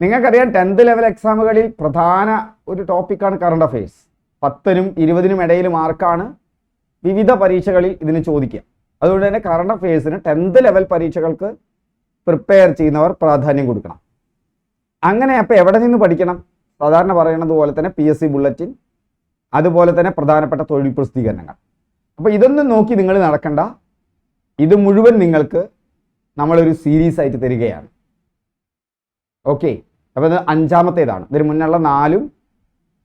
നിങ്ങൾക്കറിയാം tenth level എക്സാമുകളിൽ പ്രധാന ഒരു ടോപ്പിക്കാണ് കറണ്ട് അഫയേഴ്സ് പത്തിനും ഇരുപതിനും ഇടയിൽ മാർക്കാണ് വിവിധ പരീക്ഷകളിൽ ഇതിന് ചോദിക്കുക. അതുകൊണ്ട് തന്നെ കറണ്ട് അഫയേഴ്സിന് ടെൻത്ത് ലെവൽ പരീക്ഷകൾക്ക് പ്രിപ്പയർ ചെയ്യുന്നവർ പ്രാധാന്യം കൊടുക്കണം. അങ്ങനെ അപ്പോൾ എവിടെ നിന്ന് പഠിക്കണം? സാധാരണ പറയുന്നത് പോലെ തന്നെ പി എസ് സി ബുള്ളറ്റിൻ അതുപോലെ തന്നെ പ്രധാനപ്പെട്ട തൊഴിൽ പ്രസിദ്ധീകരണങ്ങൾ. അപ്പോൾ ഇതൊന്നും നോക്കി നിങ്ങൾ നടക്കണ്ട. ഇത് മുഴുവൻ നിങ്ങൾക്ക് നമ്മളൊരു സീരീസ് ആയിട്ട് തരികയാണ്. ഓക്കെ അപ്പോൾ ഇത് അഞ്ചാമത്തേതാണ്. ഇതിന് മുന്നുള്ള നാലും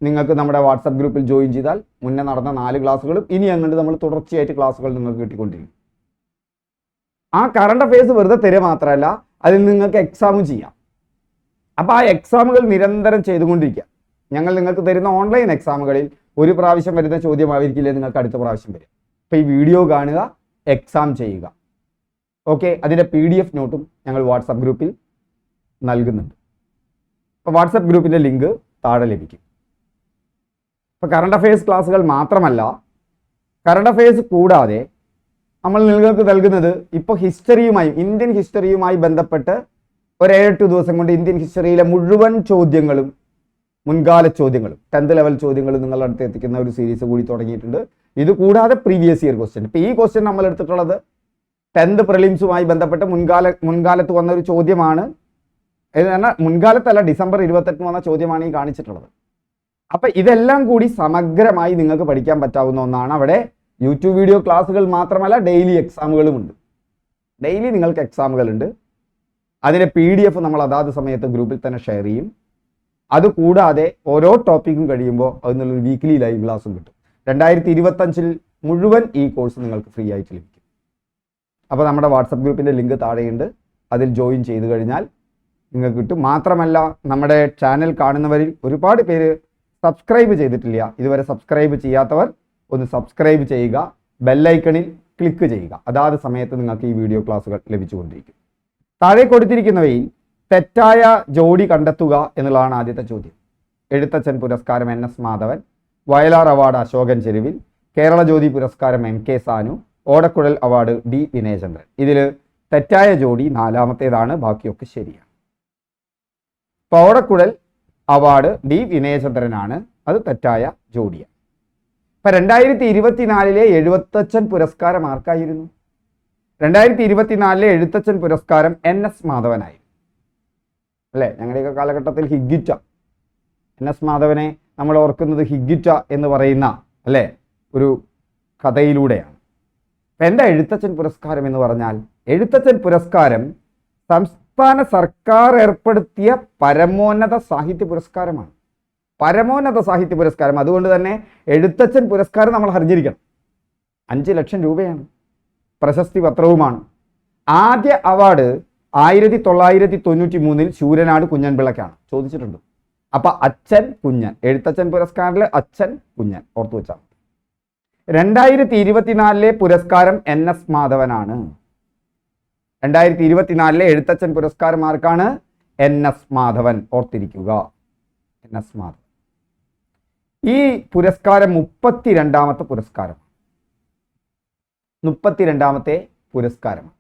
നിങ്ങൾക്ക് നമ്മുടെ വാട്സപ്പ് ഗ്രൂപ്പിൽ ജോയിൻ ചെയ്താൽ മുന്നേ നടന്ന നാല് ക്ലാസ്സുകളും ഇനി അങ്ങോട്ട് നമ്മൾ തുടർച്ചയായിട്ട് ക്ലാസ്സുകൾ നിങ്ങൾക്ക് കിട്ടിക്കൊണ്ടിരിക്കും. ആ കറണ്ട് അഫയേഴ്സ് വെറുതെ തരിക മാത്രമല്ല അതിൽ നിങ്ങൾക്ക് എക്സാമും ചെയ്യാം. അപ്പോൾ ആ എക്സാമുകൾ നിരന്തരം ചെയ്തുകൊണ്ടിരിക്കുക. ഞങ്ങൾ നിങ്ങൾക്ക് തരുന്ന ഓൺലൈൻ എക്സാമുകളിൽ ഒരു പ്രാവശ്യം വരുന്ന ചോദ്യമായിരിക്കില്ല നിങ്ങൾക്ക് അടുത്ത പ്രാവശ്യം വരും അപ്പോൾ ഈ വീഡിയോ കാണുക എക്സാം ചെയ്യുക. ഓക്കെ അതിന്റെ പി ഡി എഫ് നോട്ടും ഞങ്ങൾ വാട്സപ്പ് ഗ്രൂപ്പിൽ നൽകുന്നുണ്ട്. അപ്പോൾ വാട്സപ്പ് ഗ്രൂപ്പിന്റെ ലിങ്ക് താഴെ ലഭിക്കും. ഇപ്പോൾ കറണ്ട് അഫയേഴ്സ് ക്ലാസ്സുകൾ മാത്രമല്ല കറണ്ട് അഫയേഴ്സ് കൂടാതെ നമ്മൾ നിങ്ങൾക്ക് നൽകുന്നത് ഇപ്പോൾ ഹിസ്റ്ററിയുമായും ഇന്ത്യൻ ഹിസ്റ്ററിയുമായി ബന്ധപ്പെട്ട് ഒരു ഏഴെട്ട് ദിവസം കൊണ്ട് ഇന്ത്യൻ ഹിസ്റ്ററിയിലെ മുഴുവൻ ചോദ്യങ്ങളും മുൻകാല ചോദ്യങ്ങളും ടെൻത്ത് ലെവൽ ചോദ്യങ്ങളും നിങ്ങളുടെ അടുത്ത് എത്തിക്കുന്ന ഒരു സീരീസ് കൂടി തുടങ്ങിയിട്ടുണ്ട്. ഇത് കൂടാതെ പ്രീവിയസ് ഇയർ ക്വസ്റ്റ്യൻ ഇപ്പോൾ ഈ ക്വസ്റ്റ്യൻ നമ്മൾ എടുത്തിട്ടുള്ളത് ടെൻത്ത് പ്രിലിംസുമായി ബന്ധപ്പെട്ട് മുൻകാല മുൻകാലത്ത് വന്ന ഒരു ചോദ്യമാണ് ഇത് പറഞ്ഞാൽ മുൻകാലത്തല്ല ഡിസംബർ ഇരുപത്തെട്ടിന് വന്ന ചോദ്യമാണ് ഈ കാണിച്ചിട്ടുള്ളത്. അപ്പൊ ഇതെല്ലാം കൂടി സമഗ്രമായി നിങ്ങൾക്ക് പഠിക്കാൻ പറ്റാവുന്ന ഒന്നാണ്. അവിടെ യൂട്യൂബ് വീഡിയോ ക്ലാസ്സുകൾ മാത്രമല്ല ഡെയിലി എക്സാമുകളും ഉണ്ട്. ഡെയിലി നിങ്ങൾക്ക് എക്സാമുകളുണ്ട് അതിന്റെ പി ഡി എഫ് നമ്മൾ അതാത് സമയത്ത് ഗ്രൂപ്പിൽ തന്നെ ഷെയർ ചെയ്യും. അതുകൂടാതെ ഓരോ ടോപ്പിക്കും കഴിയുമ്പോൾ അതിനുള്ളൊരു വീക്ക്ലി ലൈവ് ക്ലാസ്സും കിട്ടും. രണ്ടായിരത്തി ഇരുപത്തഞ്ചിൽ മുഴുവൻ ഈ കോഴ്സ് നിങ്ങൾക്ക് ഫ്രീ ആയിട്ട് ലഭിക്കും. അപ്പോൾ നമ്മുടെ വാട്സപ്പ് ഗ്രൂപ്പിന്റെ ലിങ്ക് താഴെയുണ്ട്. അതിൽ ജോയിൻ ചെയ്ത് കഴിഞ്ഞാൽ നിങ്ങൾക്ക് കിട്ടും. മാത്രമല്ല നമ്മുടെ ചാനൽ കാണുന്നവരിൽ ഒരുപാട് പേര് സബ്സ്ക്രൈബ് ചെയ്തിട്ടില്ല. ഇതുവരെ സബ്സ്ക്രൈബ് ചെയ്യാത്തവർ ഒന്ന് സബ്സ്ക്രൈബ് ചെയ്യുക. ബെല്ലൈക്കണിൽ ക്ലിക്ക് ചെയ്യുക. അതാത് സമയത്ത് നിങ്ങൾക്ക് ഈ വീഡിയോ ക്ലാസ്സുകൾ ലഭിച്ചുകൊണ്ടിരിക്കും. താഴെ കൊടുത്തിരിക്കുന്നവയിൽ തെറ്റായ ജോഡി കണ്ടെത്തുക എന്നുള്ളതാണ് ആദ്യത്തെ ചോദ്യം. എഴുത്തച്ഛൻ പുരസ്കാരം N S Madhavan Vayalar award Asokan Charuvil Kerala Jyothi പുരസ്കാരം എം കെ സാനു ഓടക്കുഴൽ അവാർഡ് ഡി വിനയചന്ദ്രൻ. ഇതിൽ തെറ്റായ ജോഡി നാലാമത്തേതാണ് ബാക്കിയൊക്കെ ശരിയാണ്. അപ്പോൾ ഓടക്കുഴൽ അവാർഡ് ഡി വിനയചന്ദ്രനാണ്. അത് തെറ്റായ ജോഡിയ. ഇപ്പം രണ്ടായിരത്തി ഇരുപത്തിനാലിലെ എഴുപത്തച്ഛൻ പുരസ്കാരം ആർക്കായിരുന്നു? രണ്ടായിരത്തി ഇരുപത്തിനാലിലെ എഴുത്തച്ഛൻ പുരസ്കാരം എൻ എസ് മാധവനായിരുന്നു. അല്ലേ? ഞങ്ങളുടെയൊക്കെ കാലഘട്ടത്തിൽ ഹിഗിറ്റ എൻ എസ് മാധവനെ നമ്മൾ ഓർക്കുന്നത് ഹിഗിറ്റ എന്ന് പറയുന്ന അല്ലേ? ഒരു കഥയിലൂടെയാണ്. എന്താ എഴുത്തച്ഛൻ പുരസ്കാരം എന്ന് പറഞ്ഞാൽ എഴുത്തച്ഛൻ പുരസ്കാരം സംസ്ഥാന സർക്കാർ ഏർപ്പെടുത്തിയ പരമോന്നത സാഹിത്യ പുരസ്കാരമാണ്. പരമോന്നത സാഹിത്യ പുരസ്കാരം. അതുകൊണ്ട് തന്നെ എഴുത്തച്ഛൻ പുരസ്കാരം നമ്മൾ ഹർജിരിക്കണം അഞ്ച് ലക്ഷം രൂപയാണ്. പ്രശസ്തി പത്രവുമാണ്. ആദ്യ അവാർഡ് ആയിരത്തി തൊള്ളായിരത്തി തൊണ്ണൂറ്റി മൂന്നിൽ ശൂരനാട് കുഞ്ഞൻപിള്ളക്കാണ് ചോദിച്ചിട്ടുണ്ട്. അപ്പൊ അച്ഛൻ കുഞ്ഞൻ. എഴുത്തച്ഛൻ പുരസ്കാരിലെ അച്ഛൻ കുഞ്ഞൻ. ഓർത്തു വെച്ചാൽ രണ്ടായിരത്തി ഇരുപത്തിനാലിലെ പുരസ്കാരം എൻ എസ് മാധവനാണ്. രണ്ടായിരത്തി ഇരുപത്തിനാലിലെ എഴുത്തച്ഛൻ പുരസ്കാരം ആർക്കാണ് എൻ എസ് മാധവൻ. ഓർത്തിരിക്കുക. N S Madhavan. ഈ പുരസ്കാരം മുപ്പത്തിരണ്ടാമത്തെ പുരസ്കാരം മുപ്പത്തിരണ്ടാമത്തെ പുരസ്കാരം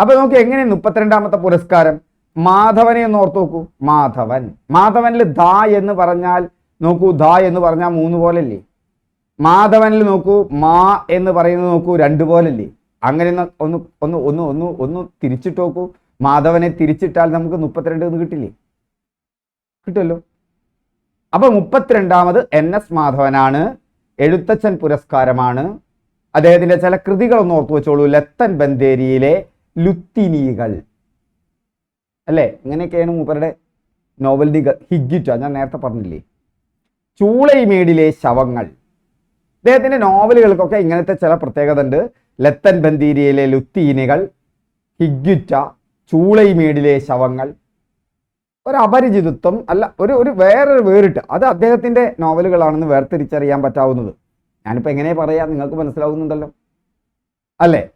അപ്പൊ നോക്കി എങ്ങനെ മുപ്പത്തിരണ്ടാമത്തെ പുരസ്കാരം? മാധവനെ ഒന്ന് ഓർത്ത് നോക്കൂ. മാധവൻ. മാധവനിൽ ധ എന്ന് പറഞ്ഞാൽ നോക്കൂ ധ എന്ന് പറഞ്ഞാൽ മൂന്ന് പോലല്ലേ മാധവനിൽ നോക്കൂ മാ എന്ന് പറയുന്നത് നോക്കൂ രണ്ട് പോലല്ലേ അങ്ങനെ ഒന്ന് ഒന്ന് ഒന്ന് ഒന്ന് ഒന്ന് തിരിച്ചിട്ട് നോക്കൂ. മാധവനെ തിരിച്ചിട്ടാൽ നമുക്ക് മുപ്പത്തിരണ്ട് എന്ന് കിട്ടില്ലേ? കിട്ടുമല്ലോ. അപ്പൊ മുപ്പത്തിരണ്ടാമത് എൻ എസ് മാധവനാണ്. എഴുത്തച്ഛൻ പുരസ്കാരമാണ്. അദ്ദേഹത്തിന്റെ ചില കൃതികളൊന്ന് ഓർത്തു വെച്ചോളൂ. ലത്തൻ ബന്തേരിയിലെ ലുത്തിനീകൾ. അല്ലേ? ഇങ്ങനെയൊക്കെയാണ് മൂപ്പരുടെ നോവലിന്റെ ഹിഗിറ്റ ഞാൻ നേരത്തെ പറഞ്ഞില്ലേ? ചൂളൈമേടിലെ ശവങ്ങൾ. അദ്ദേഹത്തിന്റെ നോവലുകൾക്കൊക്കെ ഇങ്ങനത്തെ ചില പ്രത്യേകത ഉണ്ട് ലത്തൻ ബന്തീരിയയിലെ ലുത്തീനികൾ ഹിഗ്യുറ്റ ചൂളൈമേടിലെ ശവങ്ങൾ. ഒരു അപരിചിതത്വം അല്ല ഒരു ഒരു വേറൊരു വേറിട്ട്. അത് അദ്ദേഹത്തിന്റെ നോവലുകളാണെന്ന് വേർതിരിച്ചറിയാൻ പറ്റാവുന്നത്. ഞാനിപ്പോൾ എങ്ങനെ പറയാം? നിങ്ങൾക്ക് മനസ്സിലാവുന്നുണ്ടല്ലോ. അല്ലേ?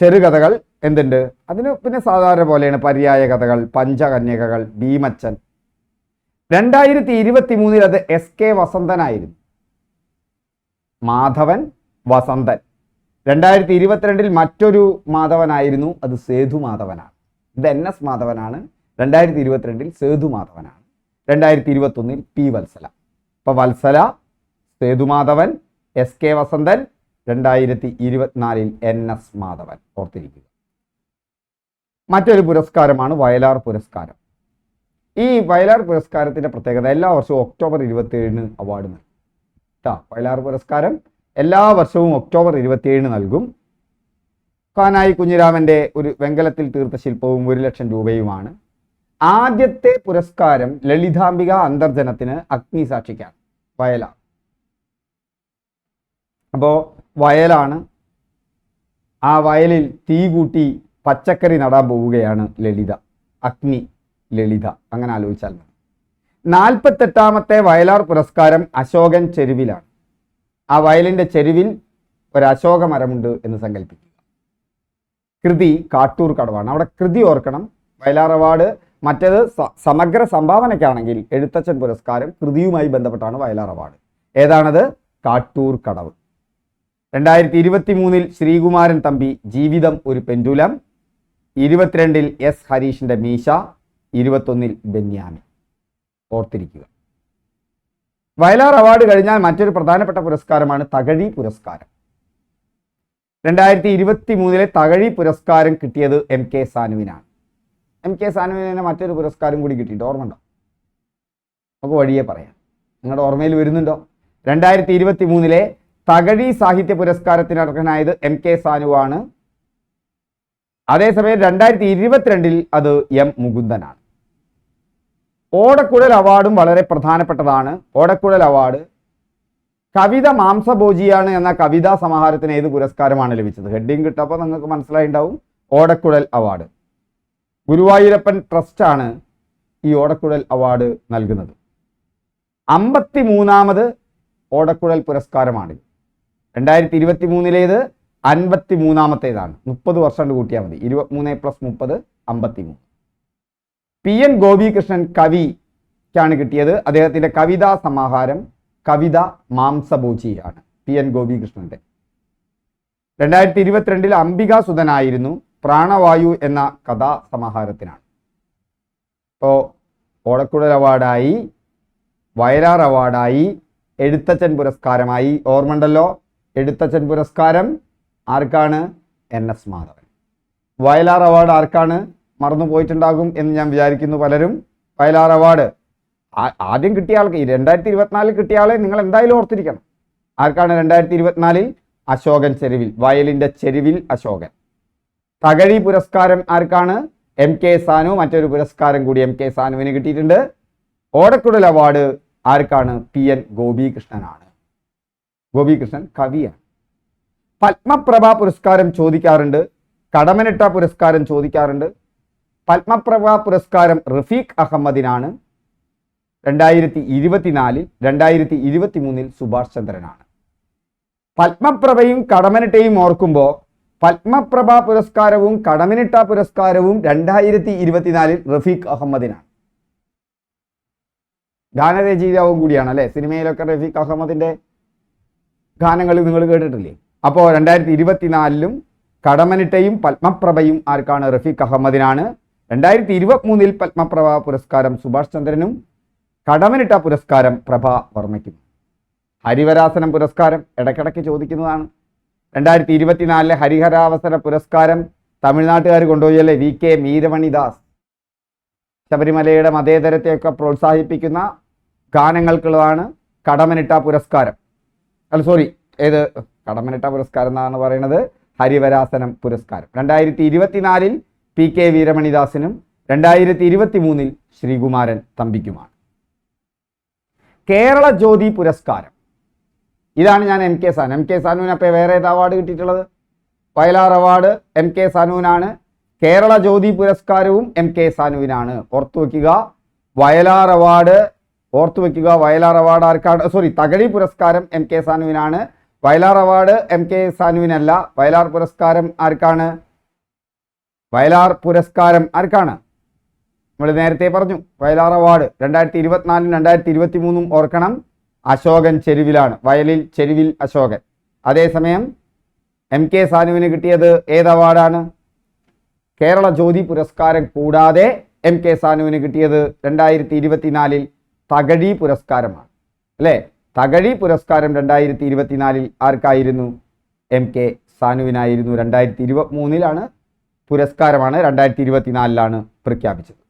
ചെറുകഥകൾ എന്തുണ്ട്? അതിന് പിന്നെ സാധാരണ പോലെയാണ് പര്യായ കഥകൾ പഞ്ചകന്യകകൾ ഭീമച്ചൻ. രണ്ടായിരത്തി ഇരുപത്തി മൂന്നിൽ അത് എസ് കെ വസന്തനായിരുന്നു. മാധവൻ വസന്തൻ. രണ്ടായിരത്തി ഇരുപത്തിരണ്ടിൽ മറ്റൊരു മാധവനായിരുന്നു. അത് സേതു മാധവനാണ്. ഇത് എൻ എസ് മാധവനാണ്. രണ്ടായിരത്തി ഇരുപത്തിരണ്ടിൽ സേതു മാധവനാണ്. രണ്ടായിരത്തി ഇരുപത്തൊന്നിൽ പി വത്സല. അപ്പോൾ വത്സല സേതു മാധവൻ എസ് കെ വസന്തൻ രണ്ടായിരത്തി ഇരുപത്തിനാലിൽ എൻ എസ് മാധവൻ. ഓർത്തിരിക്കുക. മറ്റൊരു പുരസ്കാരമാണ് വയലാർ പുരസ്കാരം. ഈ വയലാർ പുരസ്കാരത്തിന്റെ പ്രത്യേകത എല്ലാ വർഷവും ഒക്ടോബർ ഇരുപത്തിയേഴിന് അവാർഡ് നൽകും. വയലാർ പുരസ്കാരം എല്ലാ വർഷവും ഒക്ടോബർ ഇരുപത്തിയേഴിന് നൽകും. കാനായി കുഞ്ഞിരാമന്റെ ഒരു വെങ്കലത്തിൽ തീർത്ത ശില്പവും ഒരു ലക്ഷം രൂപയുമാണ്. ആദ്യത്തെ പുരസ്കാരം ലളിതാംബിക അന്തർജനത്തിന് അഗ്നി അഗ്നിസാക്ഷിക്കാണ് വയല അപ്പോൾ വയലാണ്. ആ വയലിൽ തീ കൂട്ടി പച്ചക്കറി നടാൻ പോവുകയാണ് ലളിത അഗ്നി ലളിത അങ്ങനെ ആലോചിച്ചാൽ മതി. നാൽപ്പത്തെട്ടാമത്തെ വയലാർ പുരസ്കാരം അശോകൻ ചെരുവിലാണ്. ആ വയലിന്റെ ചെരുവിൽ ഒരു അശോക മരമുണ്ട് എന്ന് സങ്കല്പിക്കുക കൃതി കാട്ടൂർ കടവാണ്. അവിടെ കൃതി ഓർക്കണം. വയലാർ അവാർഡ് മറ്റേത് സമഗ്ര സംഭാവനയ്ക്കാണെങ്കിൽ എഴുത്തച്ഛൻ പുരസ്കാരം കൃതിയുമായി ബന്ധപ്പെട്ടാണ് വയലാർ അവാർഡ് ഏതാണത്? കാട്ടൂർ കടവ്. രണ്ടായിരത്തി ഇരുപത്തി മൂന്നിൽ ശ്രീകുമാരൻ തമ്പി ജീവിതം ഒരു പെൻഡുലം. ഇരുപത്തിരണ്ടിൽ എസ് ഹരീഷിന്റെ മീശ. ഇരുപത്തൊന്നിൽ ബെന്യാമി. ഓർത്തിരിക്കുക. വയലാർ അവാർഡ് കഴിഞ്ഞാൽ മറ്റൊരു പ്രധാനപ്പെട്ട പുരസ്കാരമാണ് തകഴി പുരസ്കാരം. രണ്ടായിരത്തി ഇരുപത്തി മൂന്നിലെ തകഴി പുരസ്കാരം കിട്ടിയത് എം കെ സാനുവിനാണ്. എം കെ സാനുവിന് മറ്റൊരു പുരസ്കാരം കൂടി കിട്ടിയിട്ട് ഓർമ്മ ഉണ്ടോ? നമുക്ക് വഴിയെ പറയാം. നിങ്ങളുടെ ഓർമ്മയിൽ വരുന്നുണ്ടോ? രണ്ടായിരത്തി ഇരുപത്തി മൂന്നിലെ തകഴി സാഹിത്യ പുരസ്കാരത്തിന് അർഹനായത് എം കെ സാനുവാണ്. അതേസമയം രണ്ടായിരത്തി ഇരുപത്തിരണ്ടിൽ അത് എം മുകുന്ദനാണ്. ഓടക്കുഴൽ അവാർഡും വളരെ പ്രധാനപ്പെട്ടതാണ്. ഓടക്കുഴൽ അവാർഡ് കവിത മാംസഭോജിയാണ് എന്ന കവിതാ സമാഹാരത്തിന് ഏത് പുരസ്കാരമാണ് ലഭിച്ചത്? ഹെഡിങ് കിട്ടപ്പോൾ നിങ്ങൾക്ക് മനസ്സിലായി ഉണ്ടാവും ഓടക്കുഴൽ അവാർഡ്. ഗുരുവായൂരപ്പൻ ട്രസ്റ്റാണ് ഈ ഓടക്കുഴൽ അവാർഡ് നൽകുന്നത്. അമ്പത്തി മൂന്നാമത് ഓടക്കുഴൽ പുരസ്കാരമാണ് രണ്ടായിരത്തി ഇരുപത്തി മൂന്നിലേത് അൻപത്തി മൂന്നാമത്തേതാണ് മുപ്പത് വർഷം കൂട്ടിയാൽ മതി. ഇരുപത്തിമൂന്ന് പ്ലസ് മുപ്പത് അമ്പത്തി മൂന്ന് പി എൻ ഗോപികൃഷ്ണൻ കവിക്കാണ് കിട്ടിയത്. അദ്ദേഹത്തിന്റെ കവിതാ സമാഹാരം കവിത മാംസഭൂജിയാണ് പി എൻ ഗോപികൃഷ്ണന്റെ. രണ്ടായിരത്തി ഇരുപത്തിരണ്ടിൽ അംബികാസുധനായിരുന്നു പ്രാണവായു എന്ന കഥാ സമാഹാരത്തിനാണ്. ഇപ്പോൾ ഓടക്കുഴൽ അവാർഡായി വയലാർ അവാർഡായി എഴുത്തച്ഛൻ പുരസ്കാരമായി. ഓർമ്മണ്ടല്ലോ എഴുത്തച്ഛൻ പുരസ്കാരം ആർക്കാണ്? N S Madhavan. Vayalar award ആർക്കാണ്? മറന്നു പോയിട്ടുണ്ടാകും എന്ന് ഞാൻ വിചാരിക്കുന്നു പലരും. വയലാർ അവാർഡ്. ആദ്യം കിട്ടിയ ആൾക്ക് രണ്ടായിരത്തി ഇരുപത്തിനാലിൽ കിട്ടിയ ആളെ നിങ്ങൾ എന്തായാലും ഓർത്തിരിക്കണം. ആർക്കാണ് രണ്ടായിരത്തി ഇരുപത്തിനാലിൽ അശോകൻ ചെരുവിൽ. വയലിന്റെ ചെരുവിൽ അശോകൻ. തകഴി പുരസ്കാരം ആർക്കാണ്? M K Sanu. മറ്റൊരു പുരസ്കാരം കൂടി എം കെ സാനുവിന് കിട്ടിയിട്ടുണ്ട്. ഓടക്കുടൽ അവാർഡ് ആർക്കാണ്? പി എൻ ഗോപികൃഷ്ണനാണ്. ഗോപികൃഷ്ണൻ കവിയാണ്. പത്മപ്രഭ പുരസ്കാരം ചോദിക്കാറുണ്ട്. കടമനിട്ട പുരസ്കാരം ചോദിക്കാറുണ്ട്. പത്മപ്രഭ പുരസ്കാരം റഫീഖ് അഹമ്മദിനാണ്. രണ്ടായിരത്തി ഇരുപത്തിനാലിൽ രണ്ടായിരത്തി ഇരുപത്തി മൂന്നിൽ സുഭാഷ് ചന്ദ്രനാണ്. പത്മപ്രഭയും കടമനിട്ടയും ഓർക്കുമ്പോൾ പത്മപ്രഭ പുരസ്കാരവും കടമനിട്ട പുരസ്കാരവും രണ്ടായിരത്തി ഇരുപത്തിനാലിൽ റഫീഖ് അഹമ്മദിനാണ്. ഗാനരചയിതാവും കൂടിയാണ് അല്ലെ? സിനിമയിലൊക്കെ റഫീഖ് അഹമ്മദിന്റെ ഗാനങ്ങൾ നിങ്ങൾ കേട്ടിട്ടില്ലേ? അപ്പോൾ രണ്ടായിരത്തി ഇരുപത്തിനാലിലും കടമനിട്ടയും പത്മപ്രഭയും ആർക്കാണ്? റഫീഖ് അഹമ്മദിനാണ്. രണ്ടായിരത്തി ഇരുപത്തി മൂന്നിൽ പത്മപ്രഭ പുരസ്കാരം സുഭാഷ് ചന്ദ്രനും കടമനിട്ട പുരസ്കാരം പ്രഭ വർമ്മയ്ക്കും. ഹരിവരാസനം പുരസ്കാരം ഇടയ്ക്കിടയ്ക്ക് ചോദിക്കുന്നതാണ്. രണ്ടായിരത്തി ഇരുപത്തിനാലിലെ ഹരിഹരാവസര പുരസ്കാരം തമിഴ്നാട്ടുകാർ കൊണ്ടുപോയല്ലേ വി കെ മീരമണിദാസ്. ശബരിമലയുടെ മതേതരത്തെയൊക്കെ പ്രോത്സാഹിപ്പിക്കുന്ന ഗാനങ്ങൾക്കുള്ളതാണ് കടമനിട്ട പുരസ്കാരം. അല്ല സോറി ഏത്? കടമനിട്ട പുരസ്കാരം എന്നാണ് പറയുന്നത്. ഹരിവരാസനം പുരസ്കാരം. രണ്ടായിരത്തി ഇരുപത്തിനാലിൽ പി കെ വീരമണിദാസിനും രണ്ടായിരത്തി ഇരുപത്തി മൂന്നിൽ ശ്രീകുമാരൻ തമ്പിക്കുമാണ്. കേരള ജ്യോതി പുരസ്കാരം. ഇതാണ് ഞാൻ M K Sanu. M K സാനുവിന് അപ്പോൾ വേറെ ഏത് അവാർഡ് കിട്ടിയിട്ടുള്ളത്? വയലാർ അവാർഡ് എം കെ സാനുവിനാണ്. കേരള ജ്യോതി പുരസ്കാരവും എം കെ സാനുവിനാണ്. ഓർത്തു വയ്ക്കുക വയലാർ അവാർഡ് ഓർത്തു വയ്ക്കുക വയലാർ അവാർഡ് ആർക്കാണ്? സോറി തകഴി പുരസ്കാരം എം കെ സാനുവിനാണ്. വയലാർ അവാർഡ് എം കെ സാനുവിനല്ല. വയലാർ പുരസ്കാരം ആർക്കാണ്? വയലാർ പുരസ്കാരം ആർക്കാണ്? നമ്മൾ നേരത്തെ പറഞ്ഞു വയലാർ അവാർഡ് രണ്ടായിരത്തി ഇരുപത്തിനാലും രണ്ടായിരത്തി ഇരുപത്തി മൂന്നും ഓർക്കണം അശോകൻ ചെരുവിലാണ് വയലിൽ ചെരുവിൽ അശോകൻ. അതേസമയം എം കെ സാനുവിന് കിട്ടിയത് ഏത് അവാർഡാണ്? കേരള ജ്യോതി പുരസ്കാരം കൂടാതെ എം കെ സാനുവിന് കിട്ടിയത് രണ്ടായിരത്തി ഇരുപത്തിനാലിൽ തകഴി പുരസ്കാരമാണ്. അല്ലേ? തകഴി പുരസ്കാരം രണ്ടായിരത്തി ഇരുപത്തിനാലിൽ ആർക്കായിരുന്നു? എം കെ സാനുവിനായിരുന്നു. രണ്ടായിരത്തി ഇരുപത്തി മൂന്നിലാണ് പുരസ്കാരമാണ് രണ്ടായിരത്തി ഇരുപത്തിനാലിലാണ് പ്രഖ്യാപിച്ചത്.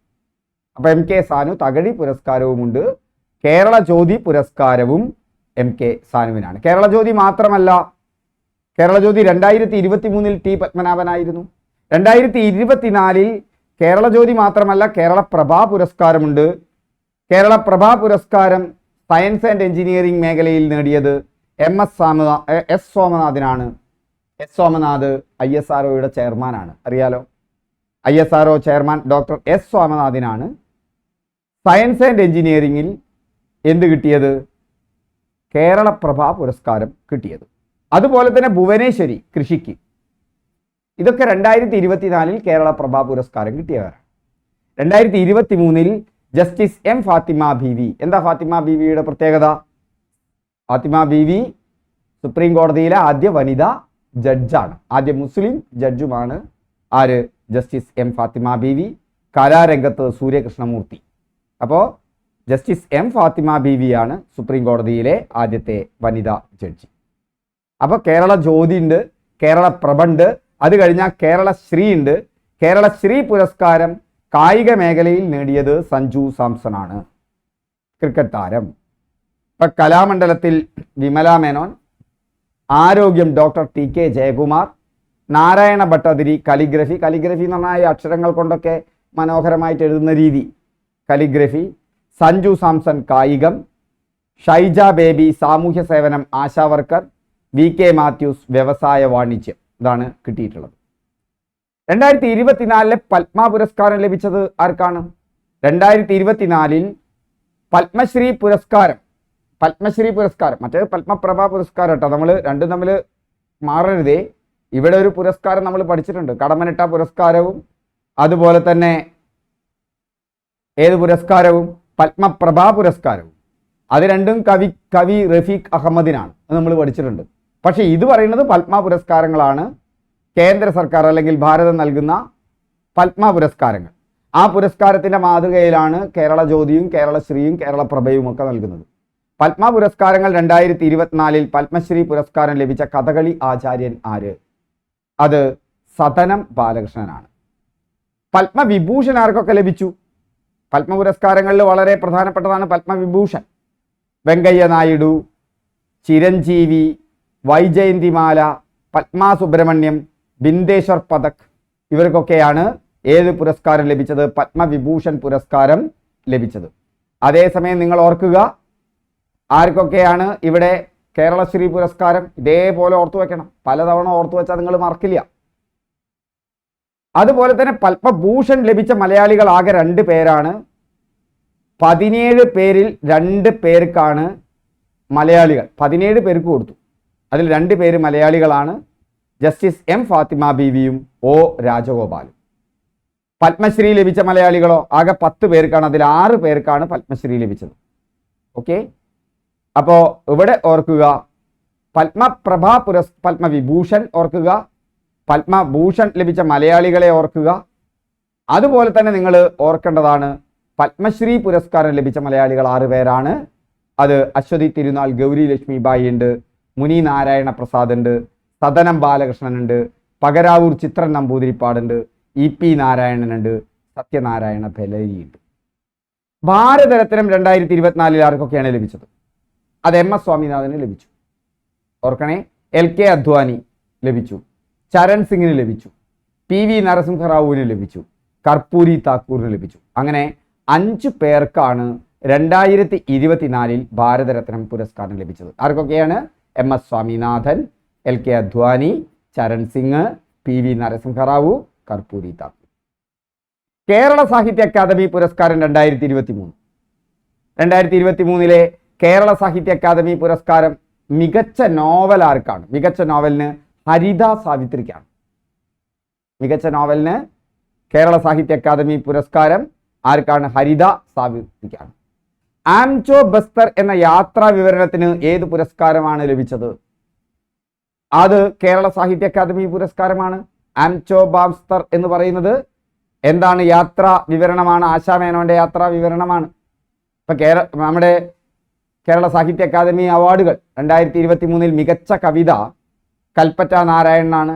അപ്പോൾ എം കെ സാനു തകഴി പുരസ്കാരവുമുണ്ട്. കേരള ജ്യോതി പുരസ്കാരവും എം കെ സാനുവിനാണ്. കേരള ജ്യോതി മാത്രമല്ല കേരള ജ്യോതി രണ്ടായിരത്തി ഇരുപത്തി മൂന്നിൽ ടി പത്മനാഭനായിരുന്നു. രണ്ടായിരത്തി ഇരുപത്തിനാലിൽ കേരള ജ്യോതി മാത്രമല്ല കേരള പ്രഭാ പുരസ്കാരമുണ്ട്. കേരള പ്രഭാ പുരസ്കാരം സയൻസ് ആൻഡ് എഞ്ചിനീയറിംഗ് മേഖലയിൽ നേടിയത് എം എസ് സാമ S സോമനാഥിനാണ്. S Somanath I S R ഒയുടെ ചെയർമാനാണ്. അറിയാലോ? I S R O chairman doctor S സോമനാഥിനാണ് science and എഞ്ചിനീയറിംഗിൽ എന്ത് കിട്ടിയത്? കേരളപ്രഭ പുരസ്കാരം കിട്ടിയത്. അതുപോലെ തന്നെ ഭുവനേശ്വരി കൃഷിക്ക്. ഇതൊക്കെ രണ്ടായിരത്തി ഇരുപത്തിനാലിൽ കേരളപ്രഭ പുരസ്കാരം കിട്ടിയവരാണ്. രണ്ടായിരത്തി ഇരുപത്തി മൂന്നിൽ ജസ്റ്റിസ് എം ഫാത്തിമ ബീവി. എന്താ ഫാത്തിമ ബീവിയുടെ പ്രത്യേകത? ഫാത്തിമ ബീവി സുപ്രീം കോടതിയിലെ ആദ്യ വനിതാ ജഡ്ജാണ്. ആദ്യ മുസ്ലിം ജഡ്ജുമാണ് ആര്? ജസ്റ്റിസ് എം ഫാത്തിമ ബീവി കലാരംഗത്ത് സൂര്യകൃഷ്ണമൂർത്തി. അപ്പോൾ ജസ്റ്റിസ് എം ഫാത്തിമ ബീവിയാണ് സുപ്രീം കോടതിയിലെ ആദ്യത്തെ വനിതാ ജഡ്ജി. അപ്പോൾ കേരള ജ്യോതി ഉണ്ട് കേരള പ്രഭണ്ട് അത് കഴിഞ്ഞാൽ കേരള ശ്രീ ഉണ്ട് കേരള ശ്രീ പുരസ്കാരം കായിക മേഖലയിൽ നേടിയത് സഞ്ജു സാംസൺ ആണ് ക്രിക്കറ്റ് താരം. ഇപ്പം കലാമണ്ഡലത്തിൽ വിമല മേനോൻ ആരോഗ്യം doctor T K Jayakumar Narayana Bhattathiri calligraphy. Calligraphy എന്ന് പറഞ്ഞാൽ അക്ഷരങ്ങൾ കൊണ്ടൊക്കെ മനോഹരമായിട്ട് എഴുതുന്ന രീതി. കലിഗ്രഫി സഞ്ജു സാംസൺ കായികം ഷൈജ ബേബി സാമൂഹ്യ സേവനം ASHA worker V K Mathews വ്യവസായ വാണിജ്യം. ഇതാണ് കിട്ടിയിട്ടുള്ളത്. രണ്ടായിരത്തി ഇരുപത്തിനാലിലെ പത്മ പുരസ്കാരം ലഭിച്ചത് ആർക്കാണ്? രണ്ടായിരത്തി ഇരുപത്തിനാലിൽ പത്മശ്രീ പുരസ്കാരം പത്മശ്രീ പുരസ്കാരം. മറ്റേ പത്മപ്രഭ പുരസ്കാരം കേട്ടോ. നമ്മൾ രണ്ടും തമ്മിൽ മാറരുതേ. ഇവിടെ ഒരു പുരസ്കാരം നമ്മൾ പഠിച്ചിട്ടുണ്ട്. കടമനിട്ട പുരസ്കാരവും അതുപോലെ തന്നെ ഏത് പുരസ്കാരവും? പത്മപ്രഭ പുരസ്കാരവും. അത് രണ്ടും കവി കവി റഫീഖ് അഹമ്മദിനാണ്. നമ്മൾ പഠിച്ചിട്ടുണ്ട്. പക്ഷേ ഇത് പറയുന്നത് പത്മ പുരസ്കാരങ്ങളാണ് കേന്ദ്ര സർക്കാർ അല്ലെങ്കിൽ ഭാരതം നൽകുന്ന പത്മ പുരസ്കാരങ്ങൾ. ആ പുരസ്കാരത്തിന്റെ മാതൃകയിലാണ് കേരള ജ്യോതിയും കേരള ശ്രീയും കേരള പ്രഭയും ഒക്കെ നൽകുന്നത്. പത്മ പുരസ്കാരങ്ങൾ രണ്ടായിരത്തി ഇരുപത്തിനാലിൽ പത്മശ്രീ പുരസ്കാരം ലഭിച്ച കഥകളി ആചാര്യൻ ആര്? അത് സദനം ബാലകൃഷ്ണനാണ്. പത്മവിഭൂഷൺ ആർക്കൊക്കെ ലഭിച്ചു. പത്മ പുരസ്കാരങ്ങളിൽ വളരെ പ്രധാനപ്പെട്ടതാണ് പത്മവിഭൂഷൺ വെങ്കയ്യ നായിഡു ചിരഞ്ജീവി വൈജയന്തിമാല പത്മ സുബ്രഹ്മണ്യം ബിന്ദേശ്വർ പതക് ഇവർക്കൊക്കെയാണ് ഏത് പുരസ്കാരം ലഭിച്ചത്? പത്മവിഭൂഷൺ പുരസ്കാരം ലഭിച്ചത്. അതേസമയം നിങ്ങൾ ഓർക്കുക ആർക്കൊക്കെയാണ് ഇവിടെ കേരളശ്രീ പുരസ്കാരം? ഇതേപോലെ ഓർത്തു വെക്കണം. പലതവണ ഓർത്തു വെച്ചാൽ നിങ്ങൾ മറക്കില്ല. അതുപോലെ തന്നെ പത്മഭൂഷൺ ലഭിച്ച മലയാളികൾ ആകെ രണ്ട് പേരാണ്. പതിനേഴ് പേരിൽ രണ്ട് പേർക്കാണ് മലയാളികൾ. പതിനേഴ് പേർക്ക് കൊടുത്തു. അതിൽ രണ്ട് പേര് മലയാളികളാണ്. ജസ്റ്റിസ് എം ഫാത്തിമ ബീവിയും ഒ രാജഗോപാലും. പത്മശ്രീ ലഭിച്ച മലയാളികളോ ആകെ പത്ത് പേർക്കാണ്. അതിൽ ആറ് പേർക്കാണ് പത്മശ്രീ ലഭിച്ചത്. ഓക്കെ? അപ്പോൾ ഇവിടെ ഓർക്കുക പത്മപ്രഭാ പുരസ് പത്മവിഭൂഷൺ ഓർക്കുക പത്മഭൂഷൺ ലഭിച്ച മലയാളികളെ ഓർക്കുക. അതുപോലെ തന്നെ നിങ്ങൾ ഓർക്കേണ്ടതാണ് പത്മശ്രീ പുരസ്കാരം ലഭിച്ച മലയാളികൾ ആറ് പേരാണ്. അത് അശ്വതി തിരുനാൾ ഗൗരി ലക്ഷ്മി ബായി ഉണ്ട് മുനി നാരായണ പ്രസാദ് ഉണ്ട് സദനം ബാലകൃഷ്ണൻ ഉണ്ട് പകരാവൂർ ചിത്രൻ നമ്പൂതിരിപ്പാടുണ്ട് ഇ പി നാരായണനുണ്ട് സത്യനാരായണ ബലരി ഉണ്ട്. ഭാരതരത്നം രണ്ടായിരത്തി ഇരുപത്തിനാലിൽ ആർക്കൊക്കെയാണ് ലഭിച്ചത്? അത് എം എസ് സ്വാമിനാഥന് ലഭിച്ചു. ഓർക്കണേ? എൽ കെ അദ്വാനി ലഭിച്ചു. ചരൺ സിംഗിന് ലഭിച്ചു. പി വി നരസിംഹറാവുവിന് ലഭിച്ചു. കർപ്പൂരി താക്കൂറിന് ലഭിച്ചു. അങ്ങനെ അഞ്ച് പേർക്കാണ് രണ്ടായിരത്തി ഇരുപത്തിനാലിൽ ഭാരതരത്നം പുരസ്കാരം ലഭിച്ചത്. ആർക്കൊക്കെയാണ്? M S Swaminathan L K Advani Charan Singh P V Narasimharao Karpoori Thakur. Kerala Sahitya academy പുരസ്കാരം രണ്ടായിരത്തി ഇരുപത്തി മൂന്ന് രണ്ടായിരത്തി ഇരുപത്തി മൂന്നിലെ കേരള സാഹിത്യ അക്കാദമി പുരസ്കാരം മികച്ച നോവൽ ആർക്കാണ്? മികച്ച നോവലിന് ഹരിത സാവിത്രിക്കാണ്. മികച്ച നോവലിന് കേരള സാഹിത്യ അക്കാദമി പുരസ്കാരം ആർക്കാണ്? ഹരിത സാവിത്രിക്കാണ്. ആംചോ ബസ്തർ എന്ന യാത്രാ വിവരണത്തിന് ഏത് പുരസ്കാരമാണ് ലഭിച്ചത്? അത് കേരള സാഹിത്യ അക്കാദമി പുരസ്കാരമാണ്. ആംചോ ബാംസ്തർ എന്ന് പറയുന്നത് എന്താണ് യാത്രാ വിവരണമാണ്? ആശാമേനോന്റെ യാത്രാ വിവരണമാണ്. ഇപ്പൊ കേര നമ്മുടെ കേരള സാഹിത്യ അക്കാദമി അവാർഡുകൾ രണ്ടായിരത്തി ഇരുപത്തി മൂന്നിൽ മികച്ച കവിത കൽപ്പറ്റ നാരായണനാണ്.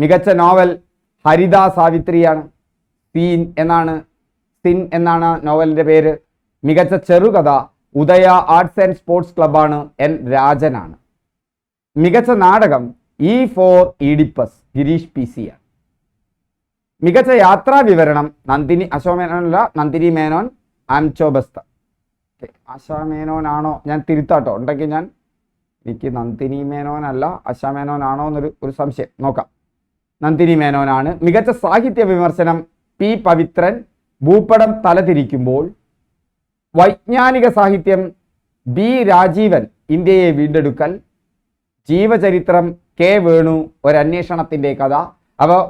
മികച്ച നോവൽ ഹരിത സാവിത്രിയാണ്. സീൻ എന്നാണ് സിൻ എന്നാണ് നോവലിന്റെ പേര്. മികച്ച ചെറുകഥ ഉദയ ആർട്സ് ആൻഡ് സ്പോർട്സ് ക്ലബ്ബാണ് എൻ രാജനാണ്. മികച്ച നാടകം E for Oedipus Gireesh P C ആണ്. മികച്ച യാത്രാ വിവരണം നന്ദിനി അശോമേനോനല്ല നന്ദിനി മേനോൻ ആംചോ ബസ്ത. ഓക്കേ, ആശാ മേനോനാണോ ഞാൻ തിരുത്താട്ടോ. ഉണ്ടെങ്കിൽ ഞാൻ എനിക്ക് നന്ദിനി മേനോനല്ല ആശാ മേനോനാണോ എന്നൊരു ഒരു സംശയം. നോക്കാം. നന്ദിനി മേനോനാണ് മികച്ച സാഹിത്യ വിമർശനം പി പവിത്രൻ ഭൂപടം തലതിരിക്കുമ്പോൾ വൈജ്ഞാനിക സാഹിത്യം ബി രാജീവൻ ഇന്ത്യയെ വീണ്ടെടുക്കൽ ജീവചരിത്രം കെ വേണു ഒരന്വേഷണത്തിന്റെ കഥ. അപ്പോൾ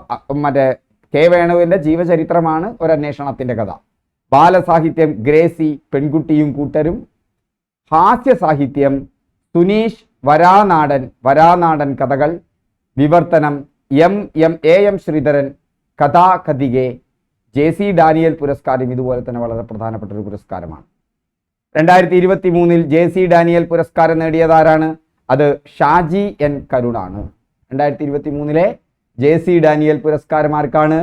മറ്റേ കെ വേണുവിന്റെ ജീവചരിത്രമാണ് ഒരന്വേഷണത്തിന്റെ കഥ. ബാലസാഹിത്യം ഗ്രേസി പെൺകുട്ടിയും കൂട്ടരും. ഹാസ്യ സാഹിത്യം സുനീഷ് വരാനാടൻ വരാനാടൻ കഥകൾ വിവർത്തനം M M A M Sreedharan കഥാകഥികെ J C Daniel പുരസ്കാരം ഇതുപോലെ തന്നെ വളരെ പ്രധാനപ്പെട്ട ഒരു പുരസ്കാരമാണ്. രണ്ടായിരത്തി ഇരുപത്തി മൂന്നിൽ ജെ സി ഡാനിയൽ പുരസ്കാരം നേടിയതാരാണ്? അത് ഷാജി എൻ കരുണാണ്. രണ്ടായിരത്തി ഇരുപത്തി മൂന്നിലെ ജെ സി ഡാനിയൽ പുരസ്കാരം ആർക്കാണ്?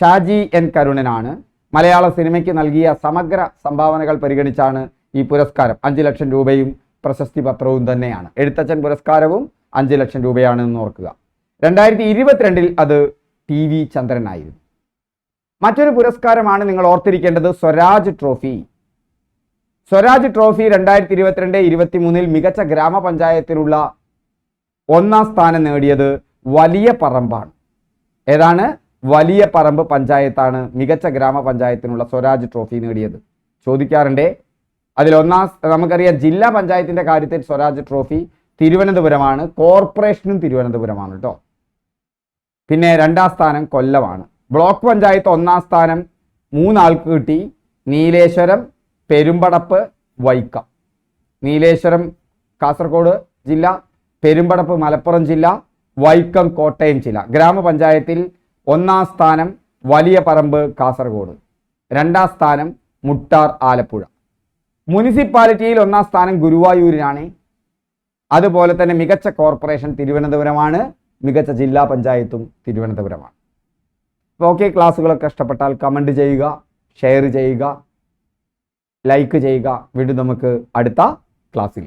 ഷാജി എൻ കരുണനാണ്. മലയാള സിനിമയ്ക്ക് നൽകിയ സമഗ്ര സംഭാവനകൾ പരിഗണിച്ചാണ് ഈ പുരസ്കാരം. അഞ്ച് ലക്ഷം രൂപയും പ്രശസ്തി പത്രവും തന്നെയാണ്. എഴുത്തച്ഛൻ പുരസ്കാരവും അഞ്ച് ലക്ഷം രൂപയാണ് എന്ന് ഓർക്കുക. രണ്ടായിരത്തി ഇരുപത്തിരണ്ടിൽ അത് ടി വി ചന്ദ്രനായിരുന്നു. മറ്റൊരു പുരസ്കാരമാണ് നിങ്ങൾ ഓർത്തിരിക്കേണ്ടത് സ്വരാജ് ട്രോഫി. സ്വരാജ് ട്രോഫി രണ്ടായിരത്തി ഇരുപത്തിരണ്ട് ഇരുപത്തി മൂന്നിൽ മികച്ച ഗ്രാമപഞ്ചായത്തിലുള്ള ഒന്നാം സ്ഥാനം നേടിയത് വലിയ പറമ്പാണ്. ഏതാണ്? വലിയ പറമ്പ് പഞ്ചായത്താണ് മികച്ച ഗ്രാമപഞ്ചായത്തിനുള്ള സ്വരാജ് ട്രോഫി നേടിയത്. ചോദിക്കാറുണ്ടേ അതിൽ ഒന്നാം നമുക്കറിയാം ജില്ലാ പഞ്ചായത്തിന്റെ കാര്യത്തിൽ സ്വരാജ് ട്രോഫി തിരുവനന്തപുരമാണ് കോർപ്പറേഷനും തിരുവനന്തപുരമാണ് കേട്ടോ പിന്നെ രണ്ടാം സ്ഥാനം കൊല്ലമാണ്. ബ്ലോക്ക് പഞ്ചായത്ത് ഒന്നാം സ്ഥാനം മൂന്നാൾക്ക് കിട്ടി നീലേശ്വരം പെരുമ്പടപ്പ് വൈക്കം. നീലേശ്വരം കാസർഗോഡ് ജില്ല പെരുമ്പടപ്പ് മലപ്പുറം ജില്ല വൈക്കം കോട്ടയം ജില്ല. ഗ്രാമപഞ്ചായത്തിൽ ഒന്നാം സ്ഥാനം വലിയ പറമ്പ് കാസർഗോഡ്. രണ്ടാം സ്ഥാനം മുട്ടാർ ആലപ്പുഴ. മുനിസിപ്പാലിറ്റിയിൽ ഒന്നാം സ്ഥാനം ഗുരുവായൂരിനാണ്. അതുപോലെ തന്നെ മികച്ച കോർപ്പറേഷൻ തിരുവനന്തപുരമാണ്. മികച്ച ജില്ലാ പഞ്ചായത്തും തിരുവനന്തപുരമാണ്. ഓക്കെ ക്ലാസ്സുകളൊക്കെ ഇഷ്ടപ്പെട്ടാൽ കമന്റ് ചെയ്യുക ഷെയർ ചെയ്യുക ലൈക്ക് ചെയ്യുക. വീണ്ടും നമുക്ക് അടുത്ത ക്ലാസ്സിൽ